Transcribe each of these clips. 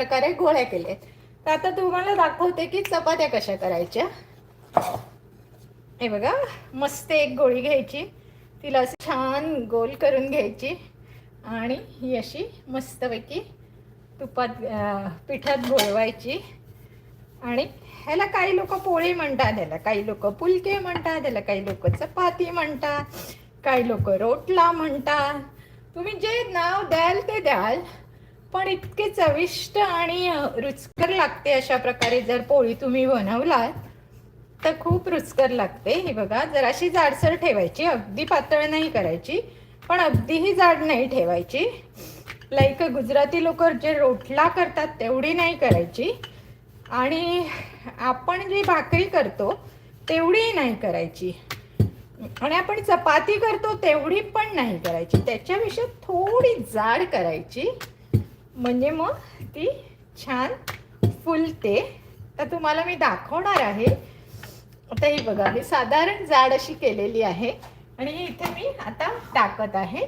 प्रकारे गोळ्या केल्या तर आता तुम्हाला दाखवते की चपात्या कशा करायच्या. हे बघा मस्त एक गोळी घ्यायची. तिला असं छान गोल करून घ्यायची. आणि ही अशी मस्तपैकी तुपात पिठात घोळवायची. आणि ह्याला काही लोक पोळी म्हणतात ह्याला काही लोक पुलके म्हणतात ह्याला काही लोक चपाती म्हणतात काही लोक रोटला म्हणतात. तुम्ही जे नाव द्याल ते द्याल. पण इतके चविष्ट आणि रुचकर लागते अशा प्रकारे जर पोळी तुम्ही बनवलात तर खूप रुचकर लागते. ही बघा जराशी जाडसर ठेवायची अगदी पातळ नाही करायची पण अगदीही जाड नाही ठेवायची. लाईक गुजराती लोक जे रोटला करतात तेवढी नाही करायची. आणि आपण जी भाकरी करतो तेवढीही नाही करायची. आणि आपण चपाती करतो तेवढी पण नाही करायची. त्याच्याविषयी थोडी जाड करायची. म्हणजे मग ती छान फुलते. तर तुम्हाला मी दाखवणार आहे. आता ही बघा ही साधारण जाड अशी केलेली आहे. आणि ही इथे मी आता टाकत आहे.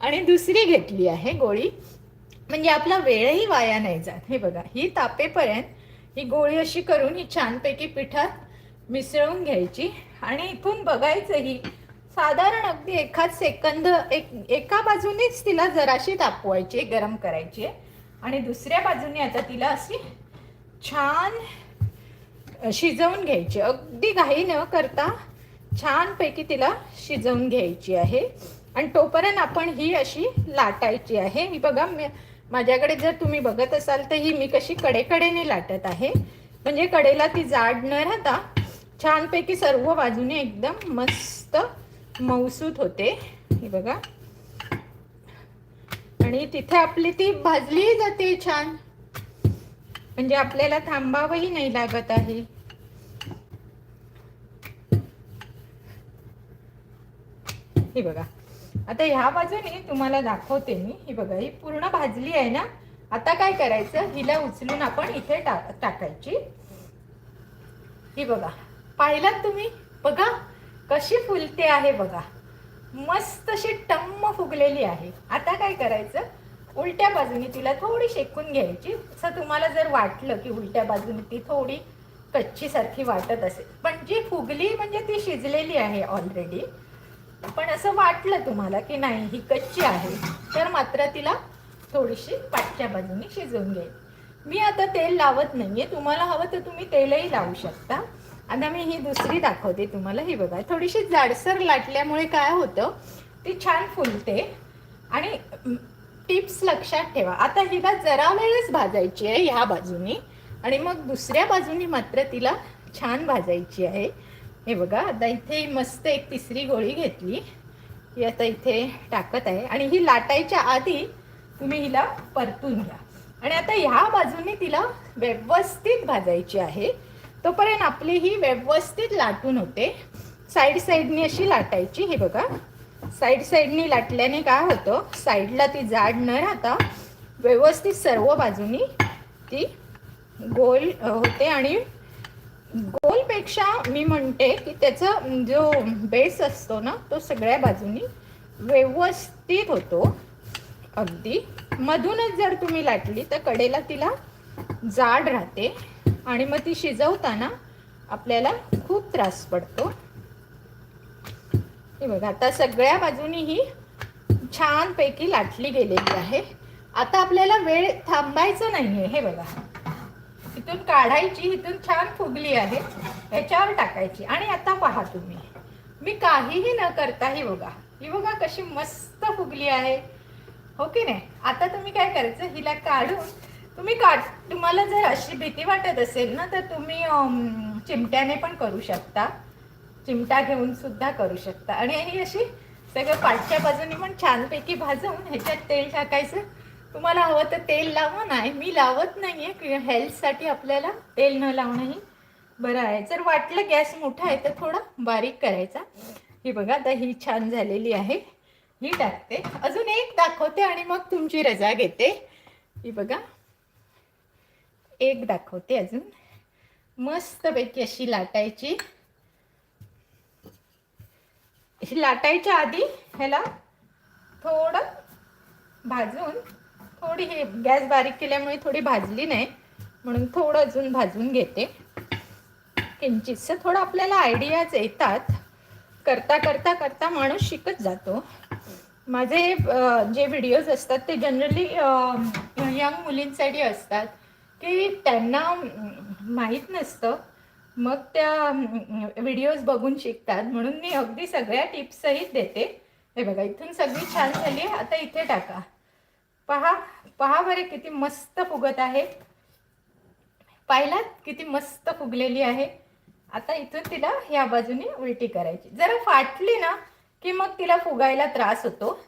आणि दुसरी घेतली आहे गोळी. म्हणजे आपला वेळही वाया नाही जात. हे बघा ही तापेपर्यंत ही गोळी अशी करून ही छानपैकी पिठात मिसळून घ्यायची. आणि इथून बघायचं ही साधारण अगदी एखाद सेकंद एक एका बाजूनेच तिला जराशी तापवायची गरम करायची. आहे आणि दुसऱ्या बाजूने आता तिला अशी छान शिजवून घ्यायची. अगदी घाई न करता छानपैकी तिला शिजवून घ्यायची आहे. आणि तोपर्यंत आपण ही अशी लाटायची आहे. ही बघा माझ्याकडे जर तुम्ही बघत असाल तर ही मी कशी कडेकडेने लाटत आहे. म्हणजे कडेला ती जाड न राहता छानपैकी सर्व बाजूने एकदम मस्त मऊसूत होते. ही बघा. आणि तिथे आपली ती भाजली जाते छान. म्हणजे आपल्याला थांबावंही नाही लागत आहे. हे बघा. आता ह्या बाजूने तुम्हाला दाखवते मी. ही बघा ही पूर्ण भाजली आहे ना? आता काय करायचं? हिला उचलून आपण इथे टाकायची. ही बघा. पाहिलात तुम्ही? बघा कशी फुलते आहे बघा. मस्त अशी टम्म फुगलेली आहे. आता काय करायचं? उलट्या बाजूने तिला थोडी शेकून घ्यायची. असं तुम्हाला जर वाटलं की उलट्या बाजूने ती थोडी कच्चीसारखी वाटत असेल. पण जी फुगली म्हणजे ती शिजलेली आहे ऑलरेडी पण असं वाटलं तुम्हाला की नाही ही कच्ची आहे तर मात्र तिला थोडीशी पाठच्या बाजूने शिजवून घ्यायची. मी आता तेल लावत नाही आहे तुम्हाला हवं तर तुम्ही तेलही लावू शकता. आता मी ही दुसरी दाखवते तुम्हाला. ही बघा थोडीशी जाडसर लाटल्यामुळे काय होतं ती छान फुलते. आणि टिप्स लक्षात ठेवा. आता हिला जरा वेळच भाजायची आहे ह्या बाजूनी. आणि मग दुसऱ्या बाजूनी मात्र तिला छान भाजायची आहे. हे बघा आता इथे मस्त एक तिसरी गोळी घेतली. ही आता इथे टाकत आहे. आणि ही लाटायच्या आधी तुम्ही हिला परतून घ्या. आणि आता ह्या बाजूने तिला व्यवस्थित भाजायची आहे. तोपर्यंत आपली ही व्यवस्थित लाटून होते. साईड साईडनी अशी लाटायची हे बघा. साईड साईडनी लाटल्याने काय होतं? साईडला ती जाड न राहता व्यवस्थित सर्व बाजूनी ती गोल होते आणि गोलपेक्षा मी म्हणते की त्याचा जो बेस असतो ना तो सगळ्या बाजूनी व्यवस्थित होतो. अगदी. मधूनच जर तुम्ही लाटली तर कडेला तिला जाड राहते. आणि मग ती शिजवताना आपल्याला खूप त्रास पडतो. हे बघा आता सगळ्या बाजूनी ही छानपैकी लाटली गेलेली आहे. आता आपल्याला वेळ थांबायचं नाहीये हे बघा. इथून काढायची इथून छान फुगली आहे. ह्याच्यावर टाकायची. आणि आता पहा तुम्ही. मी काहीही न करता ही बघा ही बघा कशी मस्त फुगली आहे. हो की नाही? आता तुम्ही काय करायचं? हिला काढून तुम्ही काट तुम्हाला जर अशी भीती वाटत असेल ना तर तुम्ही चिमट्याने पण करू शकता. चिमटा घेऊन सुद्धा करू शकता. आणि ही अशी सगळं पाठच्या बाजूने पण छानपैकी भाजून ह्याच्यात तेल टाकायचं. तुम्हाला हवं तर तेल लावा नाही मी लावत नाही की हेल्थसाठी आपल्याला तेल न लावणंही बरं आहे. जर वाटलं गॅस मोठा आहे तर थोडा बारीक करायचा. ही बघा आता ही छान झालेली आहे. ही टाकते. अजून एक दाखवते आणि मग तुमची रजा घेते. ही बघा. एक दाखवते अजून. मस्तपैकी अशी लाटायची. ही लाटायच्या आधी ह्याला थोडं भाजून थोडी हे गॅस बारीक केल्यामुळे थोडी भाजली नाही म्हणून थोडं अजून भाजून घेते. किंचितसं थोडं आपल्याला आयडियाज येतात. करता करता करता माणूस शिकत जातो. माझे जे व्हिडिओज असतात ते जनरली यंग मुलींसाठी असतात. की त्यांना माहीत नसतं. मग त्या व्हिडिओज बघून शिकतात. म्हणून मी अगदी सगळ्या टिप्सही देते. हे बघा इथून सगळी छान झाली आहे. आता इथे टाका. पहा पहा बरे किती मस्त फुगत आहे. पाहिलात किती मस्त फुगलेली आहे. आता इथून तिला ह्या बाजूने उलटी करायची. जरा फाटली ना की मग तिला फुगायला त्रास होतो.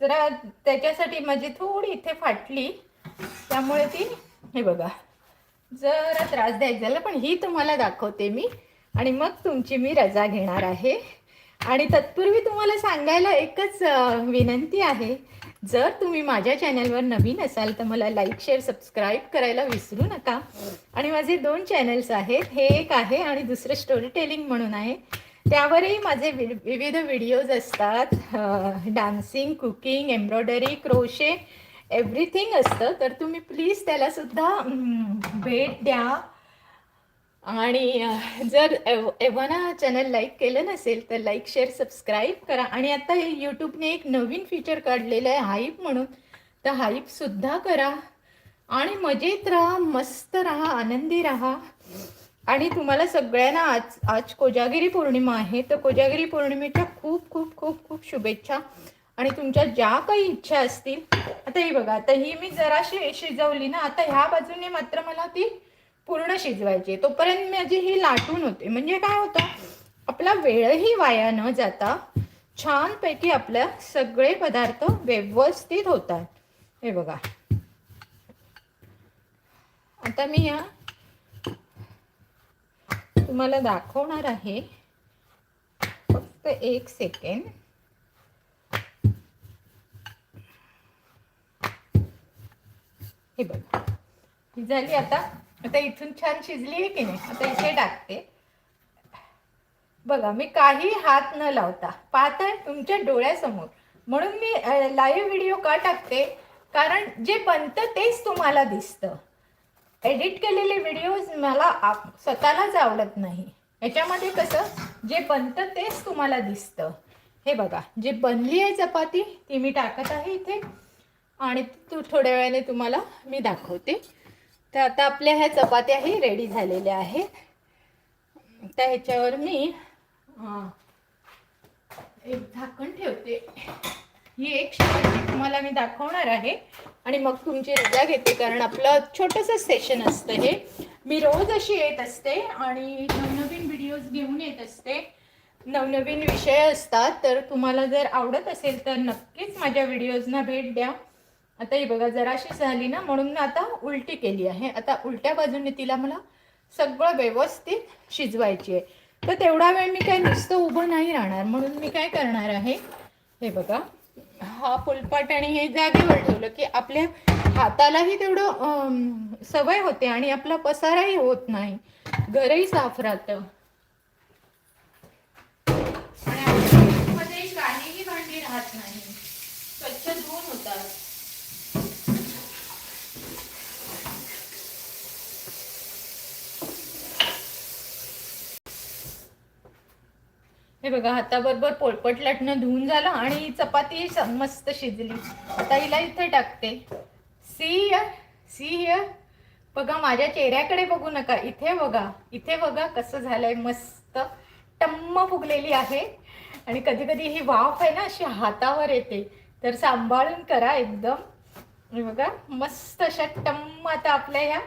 जरा त्याच्यासाठी माझी थोडी इथे फाटली. त्यामुळे ती हे बघा. जरा त्रासदायक झालं पण ही तुम्हाला दाखवते मी. आणि मग तुमची मी रजा घेणार आहे. आणि तत्पूर्वी तुम्हाला सांगायला एकच विनंती आहे. जर तुम्ही माझ्या चॅनलवर नवीन असाल तर मला लाईक शेअर सबस्क्राईब करायला विसरू नका. आणि माझे दोन चॅनल्स आहेत हे एक आहे आणि दुसरं स्टोरी टेलिंग म्हणून आहे. त्यावरही माझे वि विविध व्हिडिओज असतात. Dancing cooking embroidery crochet everything असतं तर तुम्ही प्लीज त्यालासुद्धा सुद्धा भेट द्या. आणि जर एव एव्हाना चॅनल लाईक केलं नसेल तर लाईक शेअर सबस्क्राईब करा. आणि आता हे यूट्यूबने एक नवीन फीचर काढलेलं आहे हाईप म्हणून. तर हाईपसुद्धा करा. आणि मजेत राहा मस्त राहा आनंदी राहा. आणि तुम्हाला सगळ्यांना आज आज कोजागिरी पौर्णिमा आहे. तर कोजागिरी पौर्णिमेच्या खूप खूप खूप खूप शुभेच्छा. आणि तुमच्या ज्या काही इच्छा असतील आता ही बघा आता ही मी जराशी शिजवली ना आता ह्या बाजूने मात्र मला ती पूर्ण शिजवायची तोपर्यंत माझी ही लाटून होते. म्हणजे काय होतं आपला वेळही वाया न जाता छानपैकी आपल्या सगळे पदार्थ व्यवस्थित होतात. हे बघा. आता मी या तुम्हाला दाखवणार आहे. फक्त एक सेकंड हे बघ. ही झाली आता आता इथून छान शिजली आहे की नाही? आता इथे टाकते. बघा मी काही हात न लावता पाहताय तुमच्या डोळ्यासमोर. म्हणून मी लाईव्ह व्हिडिओ का टाकते? कारण जे बनतं तेच तुम्हाला दिसतं. एडिट केलेले व्हिडिओज मला आप स्वतःलाच आवडत नाही. याच्यामध्ये कसं जे बनतं तेच तुम्हाला दिसतं. हे बघा जे बनली आहे चपाती ती मी टाकत आहे इथे. आणि तू थोड्या वेळाने तुम्हाला मी दाखवते. तर आता आपल्या ह्या चपात्याही रेडी झालेल्या आहेत. त्या ह्याच्यावर मी एक झाकण ठेवते. ही एक शेवटची तुम्हाला मी दाखवणार आहे. आणि मग तुमची रजा घेते कारण आपलं छोटंसं सेशन असतं हे. मी रोज अशी येत असते आणि नवनवीन व्हिडिओज घेऊन येत असते. नवनवीन विषय असतात तर तुम्हाला जर आवडत असेल तर नक्कीच माझ्या व्हिडिओजना भेट द्या. आता ही बघा जराशी झाली ना म्हणून आता उलटी केली आहे. आता उलट्या बाजूने तिला मला सगळं व्यवस्थित शिजवायची आहे. तर तेवढा वेळ मी काय नुसतं उभं नाही राहणार. म्हणून मी काय करणार आहे हे बघा. हा फुलपाट आणि हे जागेवर ठेवलं की आपल्या हातालाही तेवढं सवय होते आणि आपला पसाराही होत नाही. घरही साफ राहतं. आणि काहीही भांडी राहत नाही. स्वच्छ धुवून होतात. हे बघा हाताबरोबर पोळपट लाटणं धुवून झालं आणि चपाती मस्त शिजली. आता हिला इथे टाकते. सी सी हिअर बघा माझ्या चेहऱ्याकडे बघू नका. इथे बघा इथे बघा कसं झालंय. मस्त टम्म फुगलेली आहे. आणि कधी कधी ही वाफ आहे ना अशी हातावर येते. तर सांभाळून करा एकदम. हे बघा मस्त अशा टम्म आता आपल्या ह्या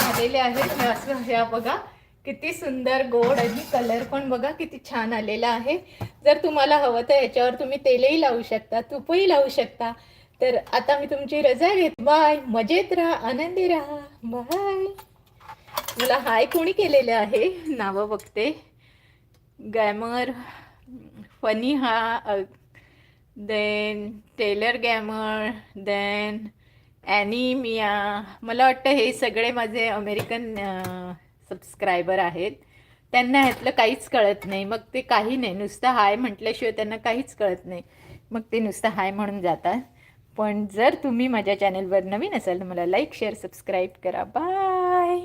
झालेल्या आहेत. हे असं ह्या बघा. किती सुंदर गोड आणि कलर पण बघा किती छान आलेला आहे. जर तुम्हाला हवं तर याच्यावर तुम्ही तेलही लावू शकता तुपही लावू शकता. तर आता मी तुमची रजा घेत. बाय. मजेत राहा आनंदी राहा. बाय. मला हाय कोणी केलेलं आहे? नावं बघते. गॅमर फनी हा then tailor gamer then anemia मला वाटतं हे सगळे माझे अमेरिकन सबस्क्रायबर आहेत. त्यांना ह्यातलं काहीच कळत नाही. मग ते काही नाही. नुसतं हाय म्हटल्याशिवाय त्यांना काहीच कळत नाही. मग ते नुसतं हाय म्हणून जातात. पण जर तुम्ही माझ्या चॅनलवर नवीन असाल तर मला लाईक शेअर सबस्क्राईब करा. बाय